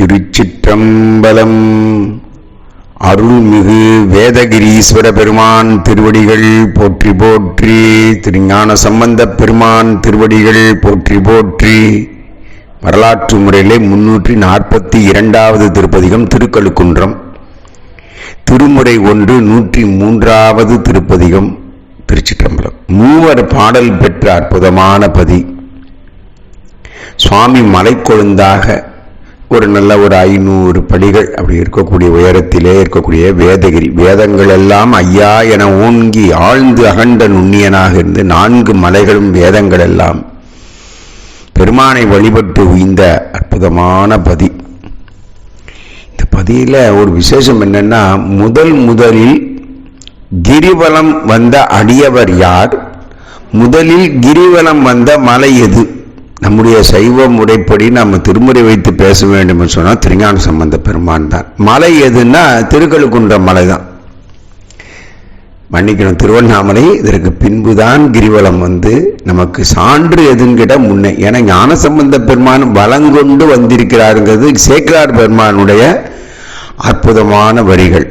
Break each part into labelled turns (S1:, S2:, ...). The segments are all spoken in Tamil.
S1: திருச்சிற்றம்பலம். அருள்மிகு வேதகிரீஸ்வர பெருமான் திருவடிகள் போற்றி போற்றி திருஞான சம்பந்தப் பெருமான் திருவடிகள் போற்றி போற்றி. வரலாற்று முறையிலே முன்னூற்றி நாற்பத்தி இரண்டாவது திருப்பதிகம் திருக்கழுக்குன்றம். திருமுறை ஒன்று நூற்றி மூன்றாவது திருப்பதிகம் திருச்சிற்றம்பலம். மூவர் பாடல் பெற்ற அற்புதமான பதி. சுவாமி மலைக்கொழுந்தாக ஒரு நல்ல ஒரு ஐநூறு படிகள் அப்படி இருக்கக்கூடிய உயரத்திலே இருக்கக்கூடிய வேதகிரி. வேதங்கள் எல்லாம் ஐயா என ஓங்கி ஆழ்ந்து அகண்ட நுண்ணியனாக இருந்து நான்கு மலைகளும் வேதங்கள் எல்லாம் பெருமானை வழிபட்டு உய்ந்த அற்புதமான பதி. இந்த பதியில ஒரு விசேஷம் என்னன்னா முதல் முதலில் கிரிவலம் வந்த அடியவர் யார்? முதலில் கிரிவலம் வந்த மலை எது? நம்முடைய சைவ முறைப்படி நம்ம திருமுறை வைத்து பேச வேண்டும் என்று சொன்னால் திருஞான சம்பந்த பெருமான் தான். மலை எதுன்னா திருக்கழுக்குன்ற மலை தான். மன்னிக்கணும் திருவண்ணாமலை இதற்கு பின்புதான் கிரிவலம் வந்து நமக்கு சான்று எதுன்னு கேட்டால் முன்னே. ஏன்னா ஞான சம்பந்த பெருமான் வளங்கொண்டு வந்திருக்கிறாருங்கிறது சேக்கிரார் பெருமானுடைய அற்புதமான வரிகள்.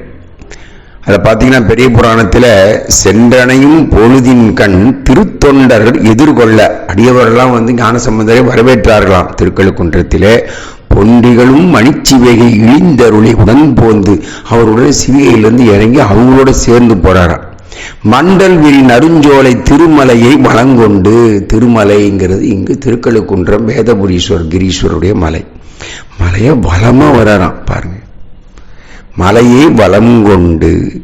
S1: அதை பார்த்தீங்கன்னா பெரிய புராணத்தில் சென்றனையும் பொழுதின் கண் திருத்தொண்டர்கள் எதிர்கொள்ள அடியவரெல்லாம் வந்து ஞான சம்பந்தரை வரவேற்றார்களாம். திருக்கழுக்குன்றத்திலே பொண்டிகளும் மணிச்சிவைகை இழிந்தருளை உடன் போந்து அவருடன் சிவிகையிலிருந்து இறங்கி அவங்களோட சேர்ந்து போறாராம். மண்டல் விரி நறுஞ்சோலை திருமலையை வளங்கொண்டு திருமலைங்கிறது இங்கு திருக்கழுக்குன்றம் வேதபுரீஸ்வரர் கிரீஸ்வருடைய மலை. மலையை பலமாக வராராம் பாருங்க. மலையை வளம் கொண்டு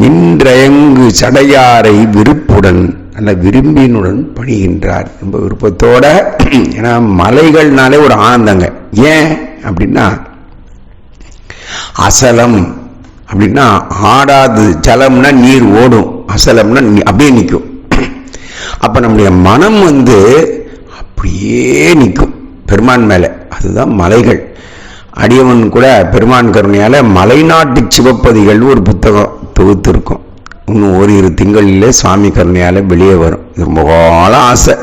S1: மின்றயங்கு சடையாரை விருப்புடன் நல்ல விரும்பினுடன் பணிகின்றார் ரொம்ப விருப்பத்தோட. ஏன்னா மலைகள்னாலே ஒரு ஆனந்தங்க. ஏன் அப்படின்னா அசலம் அப்படின்னா ஆடாது. ஜலம்னா நீர் ஓடும். அசலம்னா அப்படியே நிற்கும். அப்ப நம்முடைய மனம் வந்து அப்படியே நிற்கும். பெருமான் மேல. அதுதான் மலைகள். அடியவன் கூட பெருமான் கருணையால் மலைநாட்டு சிவப்பதிகள் ஒரு புத்தகம் தொகுத்து இருக்கும் இன்னும் ஓரிரு திங்களிலே சுவாமி கருணையால் வெளியே வரும். இது ரொம்ப கால ஆசை.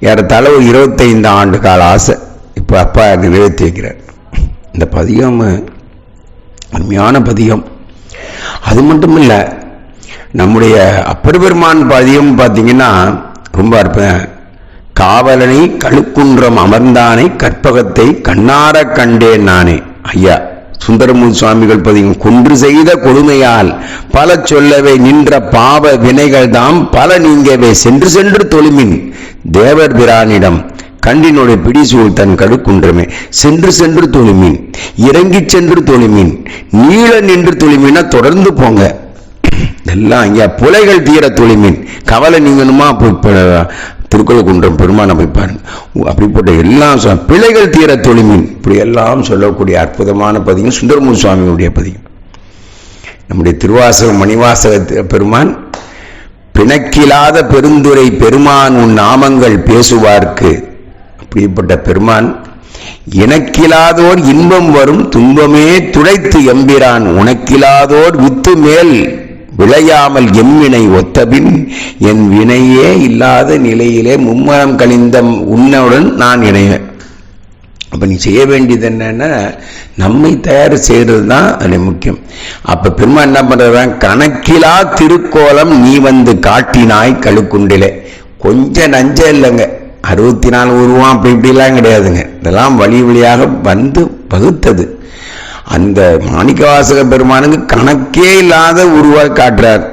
S1: ஏறத்தாழ ஒரு இருபத்தைந்து ஆண்டு கால ஆசை. இப்போ அப்பா நிறைவேற்றி வைக்கிறார். இந்த பதிகம் அருமையான பதிகம். அது மட்டும் இல்லை நம்முடைய அப்படி பெருமான் பதியம் பார்த்தீங்கன்னா ரொம்ப அற்புதம். காவலனை கழுக்குன்றம் அமர்ந்தானை கற்பகத்தை கண்ணார கண்டேன் நானே. ஐயா சுந்தரமூர் சுவாமிகள் பதியும் கொன்று செய்த கொடுமையால் பல சொல்லவே நின்ற பாவ வினைகள் தாம் பல நீங்கவே சென்று சென்று தொழுமின். தேவர் பிரானிடம் கண்டினுடைய பிடிசூழ் தன் கடுக்குன்றமே சென்று சென்று தொழுமின். இறங்கி சென்று தொழுமின். நீள நின்று தொழுமின்னா தொடர்ந்து போங்க. எல்லாம் ஐயா புலைகள் தீர தொழிமின். கவலை நீங்கணுமா? போய் பெருமான் திருக்குறளுக்குன்றம் பெருமானை அப்படிப்பட்ட எல்லாம் பிழைகள் தீர தொழிமின். இப்படி எல்லாம் சொல்லக்கூடிய அற்புதமான பதிகம் சுந்தரமூர் சுவாமியுடைய பதிகம் நம்முடைய திருவாசகம் மணிவாசக பெருமான் பிணக்கிலாத பெருந்துரை பெருமான் உன் நாமங்கள் பேசுவார்க்கு. அப்படிப்பட்ட பெருமான் இனக்கிலாதோர் இன்பம் வரும் துன்பமே துடைத்து எம்பிரான் உனக்கிலாதோர் வித்து மேல் விளையாமல் எம்வினை ஒத்தபின் என் வினையே இல்லாத நிலையிலே மும்மரம் கழிந்த உன்னுடன் நான் இணைவேன் அப்போ நீ செய்ய வேண்டியது என்னன்னா நம்மை தயார் செய்கிறது தான் அது முக்கியம். அப்ப பெருமா என்ன பண்ணுறதான் கணக்கிலா திருக்கோலம் நீ வந்து காட்டினாய் கழுக்குண்டிலே. கொஞ்சம் நஞ்ச இல்லைங்க. அறுபத்தி நாலு உருவம் அப்படி இப்படிலாம் கிடையாதுங்க. இதெல்லாம் வழி வழியாக வந்து பகுத்தது. அந்த மாணிக்கவாசக பெருமானுக்கு கணக்கே இல்லாத உருவாய் காட்டுறார்.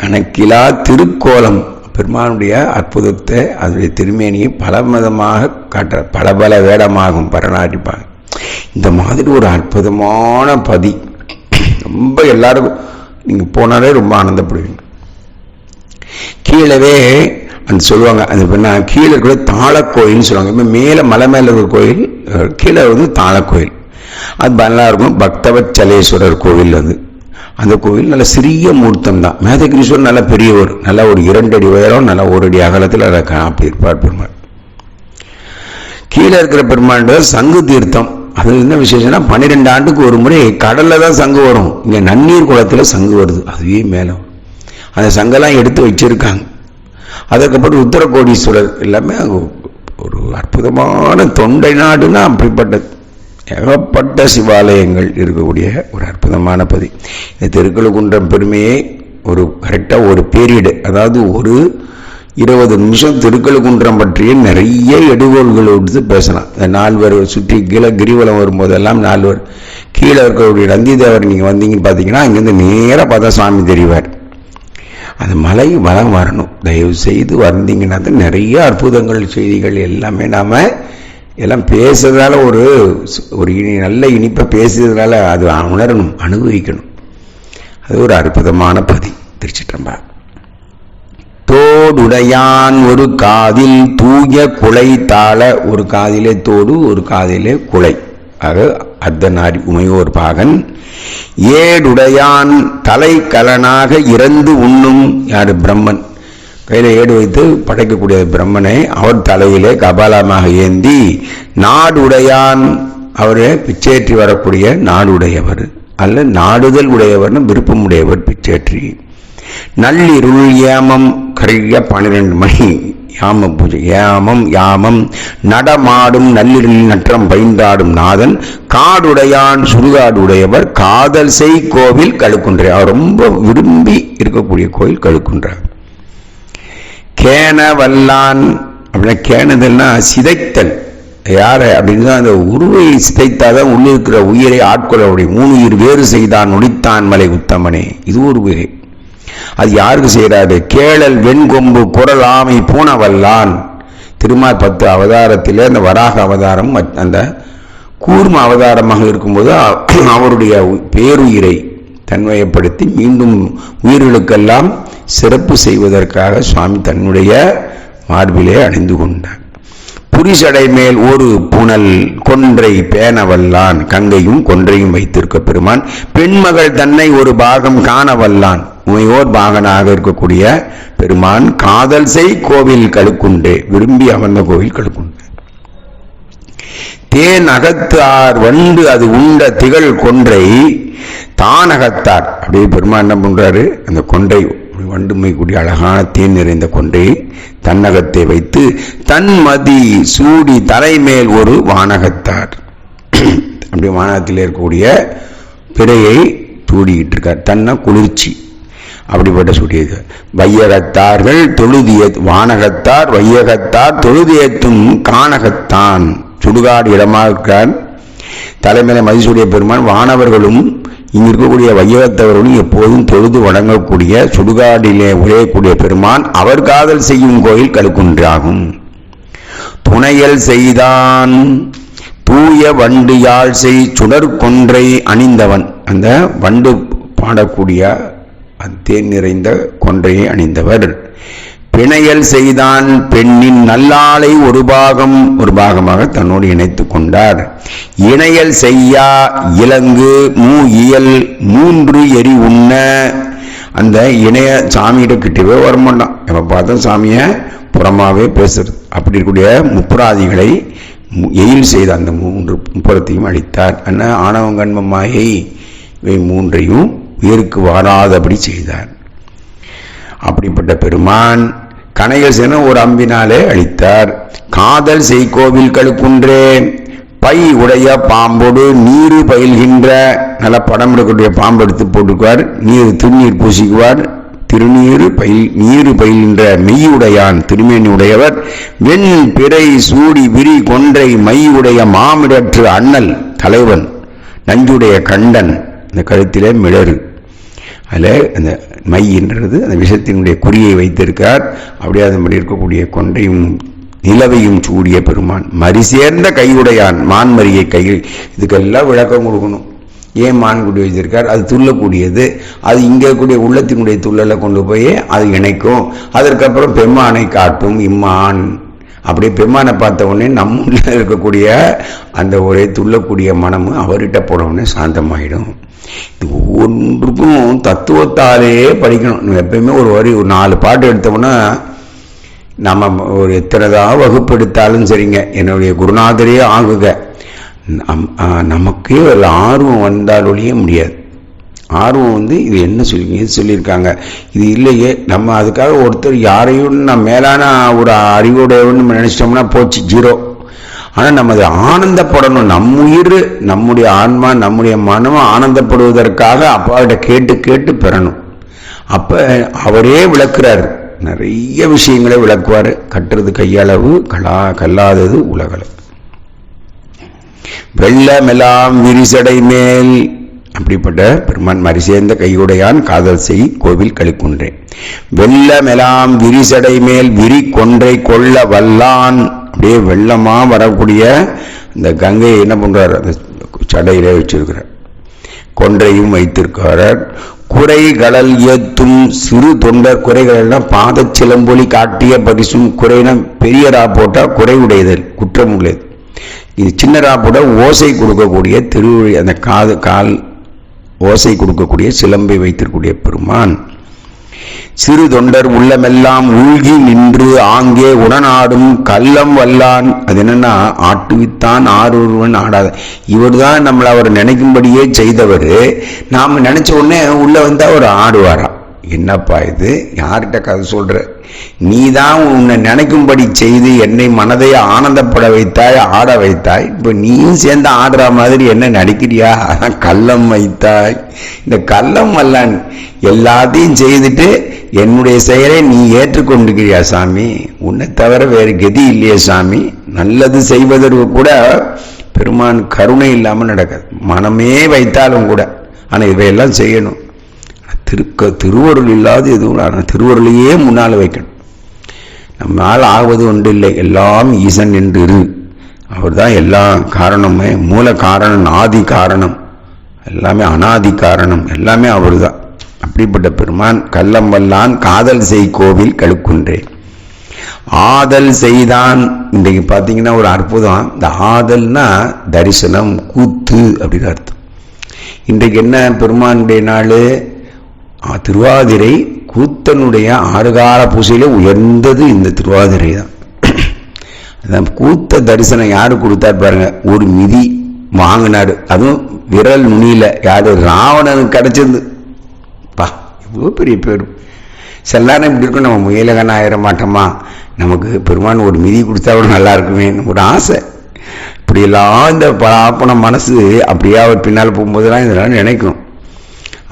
S1: கணக்கிலா திருக்கோலம். பெருமானுடைய அற்புதத்தை அதனுடைய திருமேனியை பல விதமாக காட்டுறார். பல பல வேடமாகும் பரநாட்டிப்பாங்க இந்த மாதிரி ஒரு அற்புதமான பதி. ரொம்ப எல்லாரும் நீங்க போனாலே ரொம்ப ஆனந்தப்படுவீங்க. கீழவே அந்த சொல்லுவாங்க அது என்ன கீழே இருக்கிற தாளக்கோயில்னு சொல்லுவாங்க. இப்போ மேலே மலை மேலே ஒரு கோயில் கீழே வந்து தாளக்கோயில் அது நல்லா இருக்கும். பக்தவச்சலேஸ்வரர் கோவில் அது. அந்த கோவில் நல்ல சிறிய மூர்த்தம் தான். மேதகிரீஸ்வரர் நல்ல பெரியவர். நல்ல ஒரு இரண்டு அடி உயரம் நல்ல ஒரு அடி அகலத்தில் அதை அப்படி இருப்பார் பெருமாள். கீழே இருக்கிற பெருமாண்ட சங்கு தீர்த்தம். அது என்ன விசேஷம்னா பன்னிரெண்டு ஆண்டுக்கு ஒரு முறை கடலில் தான் சங்கு வரும். இங்க நன்னீர் குளத்துல சங்கு வருது. அதுவே மேலே. அந்த சங்கெல்லாம் எடுத்து வச்சிருக்காங்க. அதுக்கப்புறம் உத்தரகோடீஸ்வரர். எல்லாமே அங்க ஒரு அற்புதமான தொண்டை நாடுன்னா அப்படிப்பட்டது ஏகப்பட்ட சிவாலயங்கள் இருக்கக்கூடிய ஒரு அற்புதமான பதி. இந்த திருக்கழுக்குன்றம் பெருமையை ஒரு கரெக்டாக ஒரு பீரியடு அதாவது ஒரு இருபது நிமிஷம் திருக்கழுக்குன்றம் பற்றிய நிறைய எடுகோள்கள் எடுத்து பேசலாம். இந்த நால்வர் சுற்றி கீழே கிரிவலம் வரும்போதெல்லாம் நால்வர் கீழே இருக்கக்கூடிய நந்திதேவர் நீங்கள் வந்தீங்கன்னு பார்த்தீங்கன்னா அங்கேருந்து நேராக பார்த்தா சாமி தெரிவார். அந்த மலை வளம் வரணும். தயவு செய்து வந்தீங்கன்னா தான் நிறைய அற்புதங்கள் செய்திகள் எல்லாமே நாம் எல்லாம் பேசுறதால ஒரு ஒரு இனி நல்ல இனிப்பை பேசுறதுனால அது உணரணும் அனுபவிக்கணும். அது ஒரு அற்புதமான பதி திருச்சிட்டம்பா தோடுடையான் ஒரு காதில் தூய குலை தாள ஒரு காதிலே தோடு ஒரு காதிலே குலை. ஆக அர்த்தநாரி உமையோர் பாகன் ஏடுடையான் தலைக்கலனாக இறந்து உண்ணும் யாரு? பிரம்மன். கையில் ஏடு வைத்து படைக்கக்கூடிய பிரம்மனை அவர் தலையிலே கபாலமாக ஏந்தி நாடுடையான் அவரே பிச்சேற்றி வரக்கூடிய நாடுடையவர். அல்ல நாடுதல் உடையவர்னு விருப்பம் உடையவர் பிச்சேற்றி. நள்ளிருள் ஏமம் கரிய பன்னிரெண்டு மணி. யாம பூஜை. யாமம் யாமம் நடமாடும் நள்ளிருள் நற்றம் பயின்றாடும் நாதன் காடுடையான் சுடுகாடு உடையவர் காதல் செய் கோவில் கழுக்குன்றே அவர் ரொம்ப விரும்பி இருக்கக்கூடிய கோயில் கழுக்குன்றார். கேன வல்லான் அப்படின்னா கேனதல்னா சிதைத்தல். யார்? அப்படின்னு தான் அந்த உருவை சிதைத்தாதான் உள்ளே இருக்கிற உயிரை ஆட்கொள்ள முடியும். மூணு உயிர் வேறு செய்தான் நொடித்தான் மலை உத்தமனே. இது ஒரு உயிரை. அது யாருக்கு செய்கிறாரு? கேளல் வெண்கொம்பு குரல் ஆமை பூனவல்லான். திருமால் பத்து அவதாரத்தில் அந்த வராக அவதாரம் அந்த கூர்ம அவதாரமாக இருக்கும்போது அவருடைய பேருயிரை தன்மையப்படுத்தி மீண்டும் உயிர்களுக்கெல்லாம் சிறப்பு செய்வதற்காக சுவாமி தன்னுடைய மார்பிலே அணிந்து கொண்டார். புரிசடை மேல் ஒரு புனல் கொன்றை பேணவல்லான் கங்கையும் கொன்றையும் வைத்திருக்க பெருமான் பெண்மகள் தன்னை ஒரு பாகம் காணவல்லான் உமையோர் பாகனாக இருக்கக்கூடிய பெருமான் காதல் செய் கோவில் கழுக்குண்டே விரும்பி அமர்ந்த கோவில் கழுக்குண்டே. தேன் அகத்தார் வண்டு அது உண்ட திகழ் கொன்றை தானகத்தார் அப்படியே பெருமாள் என்ன பண்றாரு? அந்த கொண்டை வண்டுமை கூடிய அழகான தேன் நிறைந்த கொண்டை தன்னகத்தை வைத்து தன்மதி சூடி தலைமேல் ஒரு வானகத்தார். அப்படியே வானகத்தில் இருக்கக்கூடிய பிறையை தூடிக்கிட்டு இருக்கார். தன்ன குளிர்ச்சி. அப்படிப்பட்ட சூடியது வையகத்தார்கள் தொழுதிய வானகத்தார் வையகத்தார் தொழுதியத்தும் கானகத்தான். சுடுகாடு இடமாக தலைமையில மதிசூடிய பெருமான் வானவர்களும் இங்கு இருக்கக்கூடிய வையகத்தவர்களும் எப்போதும் தொழுது வணங்கக்கூடிய சுடுகாடிலே உரையக்கூடிய பெருமான் அவர் காதல் செய்யும் கோயில் கழுக்குன்றாகும் துணையல் செய்தான் தூய வண்டு யாழ் செய் சுடர் கொன்றை அணிந்தவன். அந்த வண்டு பாடக்கூடிய தேன் நிறைந்த கொன்றையை அணிந்தவர். பிணையல் செய்தான் பெண்ணின் நல்லாளை ஒரு பாகம் ஒரு பாகமாக தன்னோடு இணைத்து கொண்டார். இணையல் செய்யா இலங்கு மூ இயல் மூன்று எரி உண்ண. அந்த இணைய சாமியிட கிட்டவே வரமாட்டான் எப்போ பார்த்தோம் சாமியை புறமாவே பேசுறது. அப்படி இருக்கக்கூடிய முப்புராதிகளை எயில் செய்த அந்த மூன்று முப்புறத்தையும் அளித்தார் அண்ணா ஆணவங்கண்மமாயை இவை மூன்றையும் உயிருக்கு வாராதபடி செய்தார். அப்படிப்பட்ட பெருமான் கனைகள் ஒரு அம்பினாலே அழித்தார் காதல் செய்கோவில் கழுக்குன்றே பை உடைய பாம்போடு நீரு பயில்கின்ற நல்ல படம் எடுக்கக்கூடிய பாம்பு எடுத்து போட்டுக்குவார் நீர் திருநீர் பூசிக்குவார். திருநீர் பயில் நீரு பயில்கின்ற மெய்யுடையான் திருமேனி உடையவர். வெண் பிறை சூடி விரி கொன்றை மையுடைய மாமிடற்று அண்ணல் தலைவன் நஞ்சுடைய கண்டன். இந்த கழுத்திலே மிளறு அதில் அந்த மைன்றது அந்த விஷத்தினுடைய குறியை வைத்திருக்கார் அப்படியே அது மாதிரி இருக்கக்கூடிய கொண்டையும் நிலவையும் சூடிய பெருமான் மறி சேர்ந்த கையுடையான் மான்மரியை கையில் இதுக்கெல்லாம் விளக்கம் கொடுக்கணும். ஏன் மான் குடி வச்சிருக்கார்? அது துள்ளக்கூடியது. அது இங்கே கூடிய உள்ளத்தினுடைய துள்ளலை கொண்டு போய் அது இணைக்கும். அதற்கப்புறம் பெம்மானை காட்டும் இம்மான். அப்படியே பெருமானை பார்த்த உடனே நம்ம இருக்கக்கூடிய அந்த ஒரே துள்ளக்கூடிய மனமும் அவர்கிட்ட போன உடனே சாந்தமாயிடும். இது ஒவ்வொன்றுக்கும் தத்துவத்தாலே படிக்கணும். எப்பயுமே ஒரு வரி ஒரு நாலு பாட்டு எடுத்தோம்னா நம்ம ஒரு எத்தனைதான் வகுப்பு எடுத்தாலும் சரிங்க. என்னுடைய குருநாதரே ஆகுக. நமக்கே ஒரு ஆர்வம் வந்தால் ஒழிய முடியாது. ஆர்வம் வந்து இது என்ன சொல்லி எது சொல்லியிருக்காங்க? இது இல்லையே நம்ம அதுக்காக ஒருத்தர் யாரையும் நம்ம மேலான ஒரு அறிவுடையவன் நம்ம நினைச்சிட்டோம்னா போச்சு ஜீரோ. ஆனால் நம்ம அது ஆனந்தப்படணும். நம்ம உயிர் நம்முடைய ஆன்மா நம்முடைய மனம் ஆனந்தப்படுவதற்காக அப்பாவிட கேட்டு கேட்டு பெறணும். அப்போ அவரே விளக்குறாரு. நிறைய விஷயங்களை விளக்குவார். கட்டுறது கையளவு கலா கல்லாதது உலகளவு. வெள்ளமெல்லாம் விரிசடை மேல் அப்படிப்பட்ட பெருமான் மாதிரி சேர்ந்த கையுடையான் காதல் செய் கோவில் களிக்குன்றேன் வெள்ளமெல்லாம் விரிசடை மேல் விரி கொன்றை கொள்ள வல்லான். அப்படியே வெள்ளமா வரக்கூடிய இந்த கங்கையை என்ன பண்றார்? அந்த சடையில வச்சிருக்கிறார். கொன்றையும் வைத்திருக்கிறார். குறைகளல் ஏத்தும் சிறு தொண்டர் குறைகள்னா பாத சிலம்பொலி காட்டிய பரிசும் குறைனா பெரியரா போட்டா குறை குற்றம் உள்ளது இது சின்னரா போட ஓசை கொடுக்கக்கூடிய திருவழி அந்த காது கால் ஓசை கொடுக்கக்கூடிய சிலம்பை வைத்திருக்கூடிய பெருமான். சிறு தொண்டர் உள்ளமெல்லாம் உள்கி நின்று ஆங்கே உடனாடும் கள்ளம் வல்லான். அது என்னன்னா ஆட்டுவித்தான் ஆரொருவன் ஆடாத. இவர் தான் நம்மளை அவர் நினைக்கும்படியே செய்தவர். நாம் நினைச்ச உடனே உள்ள வந்து அவர் ஆடுவாராம். என்னப்பா இது? யார்கிட்ட கதை சொல்ற? நீ தான் உன்னை நினைக்கும்படி செய்து என்னை மனதை ஆனந்தப்பட வைத்தாய் ஆட வைத்தாய். இப்போ நீயும் சேர்ந்து ஆடுற மாதிரி என்ன நடிக்கிறியா? அதான் கள்ளம் வைத்தாய். இந்த கள்ளம் வல்லான் எல்லாத்தையும் செய்துட்டு என்னுடைய செயலை நீ ஏற்றுக்கொண்டுக்கிறியா சாமி? உன்னை தவிர வேறு கதி இல்லையே சாமி. நல்லது செய்வதற்கு கூட பெருமான் கருணை இல்லாமல் நடக்காது. மனமே வைத்தாலும் கூட. ஆனால் இவையெல்லாம் செய்யணும். திருக்க திருவருள் இல்லாத எதுவும் ஆனால் திருவருளையே முன்னால் வைக்கணும். நம்மால் ஆவது ஒன்று இல்லை. எல்லாம் ஈசன் என்று இரு. அவர் தான் எல்லா காரணமே மூல காரணம் ஆதி காரணம். எல்லாமே அனாதி காரணம். எல்லாமே அவர் தான் அப்படிப்பட்ட பெருமான் கள்ளம் வல்லான் காதல் செய் கோவில் கழுக்குன்றேன் ஆதல் செய்தான். இன்றைக்கு பார்த்தீங்கன்னா ஒரு அற்புதம். இந்த ஆதல்னா தரிசனம் கூத்து அப்படின்னு அர்த்தம். இன்றைக்கு என்ன பெருமானுடைய நாள்? திருவாதிரை கூத்தனுடைய ஆறுகால பூசையில உயர்ந்தது இந்த திருவாதிரை தான். அதான் கூத்த தரிசனம் யாரு கொடுத்தாரு பாருங்க ஒரு மிதி வாங்கினாரு. அதுவும் விரல் நுனியில யாரு? ராவணனுக்கு கிடைச்சது. பா இவ்வளோ பெரிய பேர். சில நேரம் இப்படி இருக்கும் நம்ம முயலகன் ஆயிட மாட்டோமா? நமக்கு பெருமான் ஒரு மிதி கொடுத்தா கூட நல்லா இருக்குமே ஒரு ஆசை. இப்படியெல்லாம் இந்த பாப்பன மனசு அப்படியே அவர் பின்னால் போகும்போதெல்லாம் இதெல்லாம் நினைக்கும்.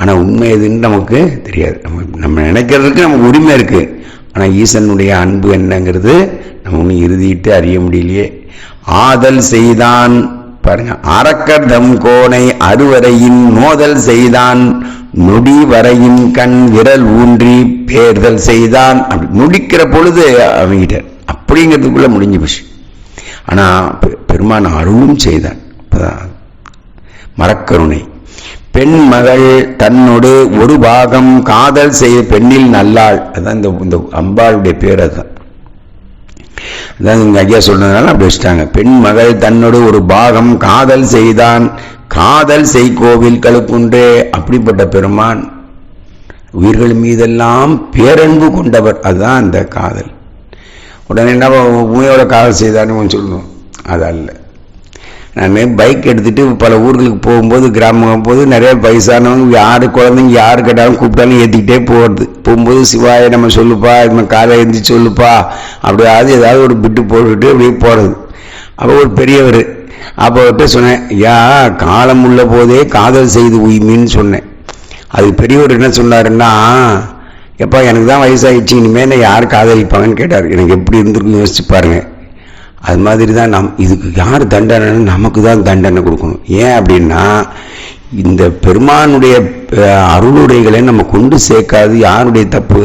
S1: ஆனால் உண்மை எதுன்னு நமக்கு தெரியாது. நம்ம நம்ம நினைக்கிறதுக்கு நமக்கு உரிமை இருக்குது ஆனால் ஈசனுடைய அன்பு என்னங்கிறது நம்ம ஒன்றும் இறுதிட்டு அறிய முடியலையே. ஆதல் செய்தான் பாருங்க அரக்கர் கோணை கோனை அறுவரையின் மோதல் செய்தான் நொடி வரையின் கண் விரல் ஊன்றி பேர்தல் செய்தான். அப்படி நொடிக்கிற பொழுது அவங்கிட்ட அப்படிங்கிறதுக்குள்ள முடிஞ்சு போச்சு. ஆனால் பெருமான் அருளும் செய்தான். மரக்கருணை. பெண் மகள் தன்னோடு ஒரு பாகம் காதல் செய்ய பெண்ணில் நல்லாள். அதான் இந்த இந்த அம்பாளுடைய பேர் அதுதான். அதான் இங்க ஐயா சொன்னதுனால அப்படி வச்சுட்டாங்க. பெண் மகள் தன்னோடு ஒரு பாகம் காதல் செய்தான். காதல் செய் கோவில் கழுப்புன்றே அப்படிப்பட்ட பெருமான். உயிர்கள் மீதெல்லாம் பேரன்பு கொண்டவர். அதுதான் அந்த காதல். உடனே என்ன உண்மையோட காதல் செய்தான்னு சொல்லணும் அது அல்ல. நான் பைக் எடுத்துகிட்டு பல ஊர்களுக்கு போகும்போது கிராமம் போது நிறைய வயசானவங்க யார் குழந்தைங்க யார் கேட்டாலும் கூப்பிட்டாலும் ஏற்றிக்கிட்டே போகிறது போகும்போது சிவாய நம்ம சொல்லுப்பா நம்ம காலை எழுந்தி சொல்லுப்பா அப்படியாவது ஏதாவது ஒரு பிட்டு போட்டுட்டு அப்படியே போகிறது அப்போ ஒரு பெரியவர் அப்போ அவர்கிட்ட சொன்னேன் யா காலம் உள்ள போதே காதல் செய்து உயிமின்னு சொன்னேன். அது பெரியவர் என்ன சொன்னாருன்னா எப்பா எனக்கு தான் வயசாகிடுச்சு இனிமேல் யார் காதலிப்பாங்கன்னு கேட்டார். எனக்கு எப்படி இருந்திருக்குன்னு யோசிச்சு பாருங்கள் அது மாதிரி தான் நம் இதுக்கு யார் தண்டனை நமக்கு தான் தண்டனை கொடுக்கணும். ஏன் அப்படின்னா இந்த பெருமானுடைய அருளுடைகளை நம்ம கொண்டு சேர்க்காது யாருடைய தப்பு?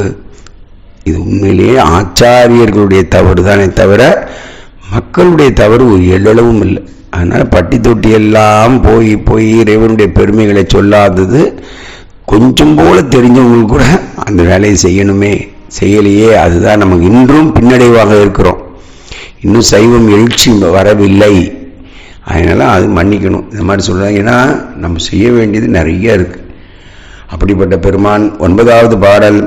S1: இது உண்மையிலேயே ஆச்சாரியர்களுடைய தவறு தானே தவிர மக்களுடைய தவறு ஒரு எள்ளளவும் இல்லை. அதனால் பட்டி தொட்டி எல்லாம் போய் போய் இறைவனுடைய பெருமைகளை சொல்லாதது கொஞ்சம் போல தெரிஞ்சவங்களுக்கு கூட அந்த வேலையை செய்யணுமே. செய்யலையே அதுதான் நமக்கு இன்றும் பின்னடைவாக இருக்கிறோம். இன்னும் சைவம் எழுச்சி வரவில்லை. அதனால் அது மன்னிக்கணும். இந்த மாதிரி சொல்கிறாங்க ஏன்னா நம்ம செய்ய வேண்டியது நிறைய இருக்குது அப்படிப்பட்ட பெருமான் ஒன்பதாவது பாடல்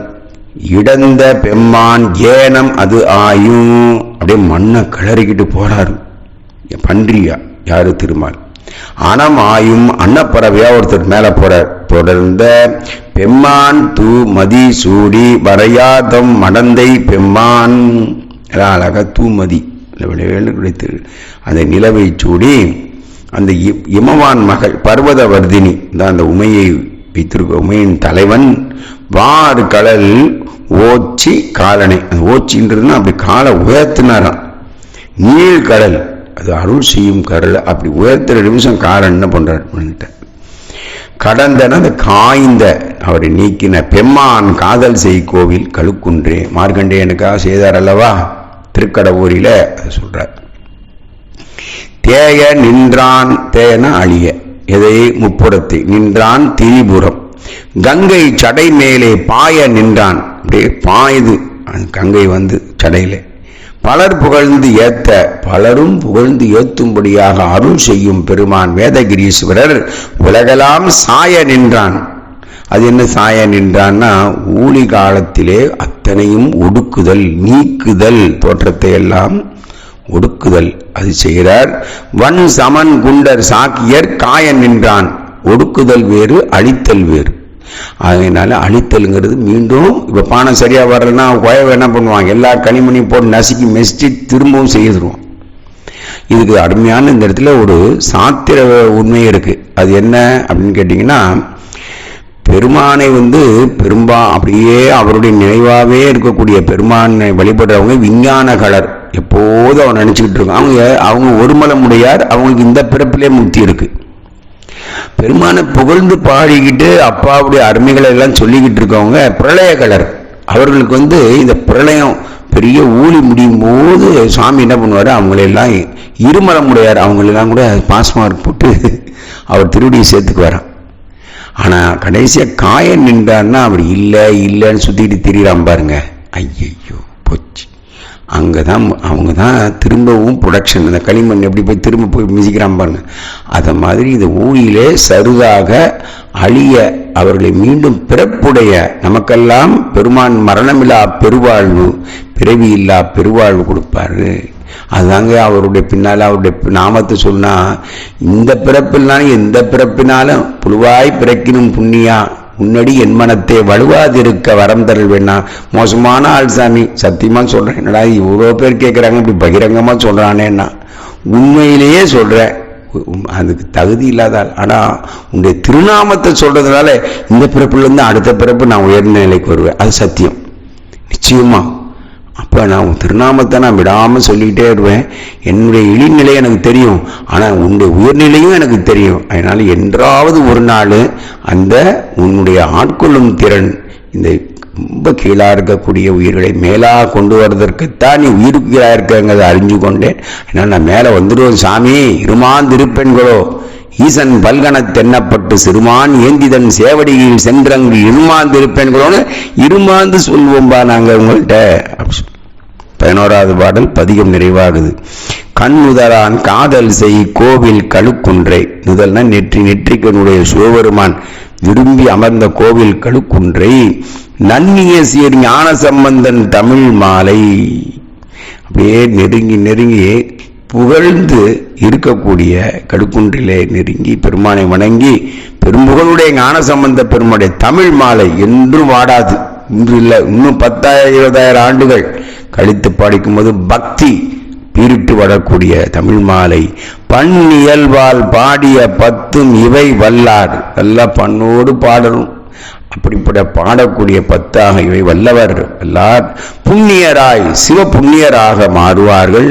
S1: இடந்த பெம்மான் ஏனம் அது ஆயும். அப்படியே மண்ணை கிளறிக்கிட்டு போறாரு. பன்றியா யாரு திருமால்? அனம் ஆயும். அன்னப்பறவையா ஒருத்தர் மேலே போற தொடர்ந்த பெம்மான் தூ மதி சூடி வரையாதம் மடந்தை பெம்மான். அழகா தூமதி விளைவேல் கிடைத்து அந்த நிலவை சூடி அந்த இமவான் மகள் பர்வதவர்தினி தான் அந்த உமையை வைத்திருக்க உமையின் தலைவன் வார் கடல் ஓச்சி காலனை அந்த ஓச்சின்றதுன்னா அப்படி காலை உயர்த்தினாராம். நீழ்கடல் அது அருள் செய்யும் கடல் அப்படி உயர்த்துற நிமிஷம் காலன் என்ன பண்ணுறார் பண்ணிட்டார் கடந்தன அந்த காய்ந்த அவரை நீக்கின பெம்மான் காதல் செய் கோவில் கழுக்குன்றே மார்க்கண்டேயனுக்காக செய்தார் அல்லவா? திருக்கடவூரில அதை சொல்றார். தேய நின்றான் தேன அழிய. எதை? முப்புறத்தை. நின்றான் திரிபுரம். கங்கை சடை மேலே பாய நின்றான். அப்படியே பாயுது. கங்கை வந்து சடையிலே. பலர் புகழ்ந்து ஏத்த பலரும் புகழ்ந்து ஏத்தும்படியாக அருள் செய்யும் பெருமான் வேதகிரீஸ்வரர் உலகெல்லாம் சாய நின்றான். அது என்ன சாய நின்றான்னா ஊழி காலத்திலே அத்தனையும் ஒடுக்குதல் நீக்குதல் தோற்றத்தை எல்லாம் ஒடுக்குதல். அது செய்கிறார் வன் சமன் குண்டர் சாக்கியர் காயன் நின்றான் ஒடுக்குதல் வேறு அழித்தல் வேறு. அதனால அழித்தல்ங்கிறது மீண்டும் இப்ப பானம் சரியா வரலன்னா குயவை என்ன பண்ணுவாங்க? எல்லா கனிமணியும் போட்டு நசுக்கி மெஸ்டி திரும்பவும் செய்துருவோம் இதுக்கு அருமையான இந்த இடத்துல ஒரு சாத்திர உண்மை இருக்கு. அது என்ன அப்படின்னு கேட்டீங்கன்னா பெருமானை வந்து பெரும்பா அப்படியே அவருடைய நினைவாகவே இருக்கக்கூடிய பெருமானை வழிபடுறவங்க விஞ்ஞான கலர் எப்போதும் அவன் நினச்சிக்கிட்டு இருக்கான் அவங்க அவங்க ஒருமலமுடையார் அவங்களுக்கு இந்த பிறப்பிலே முக்தி இருக்கு. பெருமானை புகழ்ந்து பாடிக்கிட்டு அப்பாவுடைய அருமைகளை எல்லாம் சொல்லிக்கிட்டு இருக்கவங்க பிரளய கலர் அவர்களுக்கு வந்து இந்த பிரளயம் பெரிய ஊழி முடியும் போது சாமி என்ன பண்ணுவார்? அவங்களெல்லாம் இருமலமுடையார் அவங்களெல்லாம் கூட பாஸ் மார்க் போட்டு அவர் திருவடியை சேர்த்துக்குவாராம். ஆனால் கடைசியாக காயம் நின்றான்னா அப்படி இல்லை இல்லைன்னு சுற்றிட்டு திரியிறான் பாருங்க. ஐயையோ போச்சு. அங்கே தான் அவங்க தான் திரும்பவும் ப்ரொடக்ஷன் அந்த களிமண் எப்படி போய் திரும்ப போய் மிதிக்கிறான் பாருங்க. அதை மாதிரி இந்த ஊழியிலே சருதாக அழிய அவர்களை மீண்டும் பிறப்புடைய நமக்கெல்லாம் பெருமான் மரணமில்லா பெருவாழ்வு பிறவி இல்லா பெருவாழ்வு கொடுப்பாரு. அதுதாங்க அவருடைய பின்னால் அவருடைய நாமத்தை சொன்னால் இந்த பிறப்பில்னாலும் எந்த பிறப்பினாலும் புழுவாய் பிறக்கினும் புண்ணியா முன்னாடி என் மனத்தை வலுவாதிருக்க வரம் தரல் மோசமான ஆள் சாமி. சத்தியமாக சொல்கிறேன் என்னடா இவ்வளோ பேர் கேட்குறாங்க இப்படி பகிரங்கமாக சொல்கிறானேன்னா உண்மையிலேயே சொல்கிறேன் அதுக்கு தகுதி இல்லாதால் ஆனால் உன்னுடைய திருநாமத்தை சொல்கிறதுனால இந்த பிறப்புலேருந்து அடுத்த பிறப்பு நான் உயர்ந்த நிலைக்கு வருவேன். அது சத்தியம். நிச்சயமாக அப்போ நான் உன் திருநாமத்தை நான் விடாமல் சொல்லிக்கிட்டே இருவேன் என்னுடைய இழிநிலை எனக்கு தெரியும். ஆனால் உன்னுடைய உயர்நிலையும் எனக்கு தெரியும். அதனால் என்றாவது ஒரு நாள் அந்த உன்னுடைய ஆட்கொள்ளும் திறன் இந்த ரொம்ப கீழாக இருக்கக்கூடிய உயிர்களை மேலாக கொண்டு வர்றதற்குத்தான் நீ உயிருக்கு கீழா இருக்கங்கிறத அறிஞ்சு கொண்டேன். அதனால் நான் மேலே வந்துடுவோம் சாமி. இருமாந்திருப்பெண்களோ ஈசன் பல்கணத் தென்னப்பட்டு சிறுமான் ஏந்திதன் சேவடியில் சென்றங்கு இருமாந்து இருமாந்திருப்பெண்களோன்னு இருமாந்து சொல்வோம்பா நாங்க உங்கள்கிட்ட பதினோராவது பாடல் பதிகம் நிறைவாகுது. கண் முதலான் காதல் செய் கோவில் கழுக்குன்றை. முதல்னா நெற்றி நெற்றிக்கனுடைய சிவபெருமான் விரும்பி அமர்ந்த கோவில் கழுக்குன்றை. நன்னிய சீர் ஞான சம்பந்தன் தமிழ் மாலை. அப்படியே நெருங்கி நெருங்கி புகழ்ந்து இருக்கக்கூடிய கடுக்குன்றிலே நெருங்கி பெருமானை வணங்கி பெரும்புகளுடைய ஞான சம்பந்த பெருமுடைய தமிழ் மாலை என்றும் வாடாது. இன்று இல்லை இன்னும் பத்தாயிரம் இருபதாயிரம் ஆண்டுகள் கழித்து பாடிக்கும் போது பக்தி பீரிட்டு வரக்கூடிய தமிழ் மாலை. பண் இயல்பால் பாடிய பத்தும் இவை வல்லார் நல்லா பண்ணோடு பாடணும். அப்படிப்பட்ட பாடக்கூடிய பத்தாக இவை வல்லவர். வல்லார் புண்ணியராய் சிவ புண்ணியராக மாறுவார்கள்.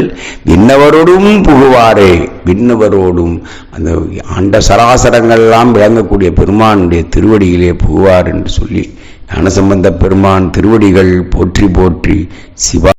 S1: விண்ணவரோடும் புகுவாரே. விண்ணவரோடும் அந்த ஆண்ட சராசரங்கள்லாம் விளங்கக்கூடிய பெருமானுடைய திருவடியிலே புகுவார் என்று சொல்லி ஞானசம்பந்த பெருமான் திருவடிகள் போற்றி போற்றி சிவா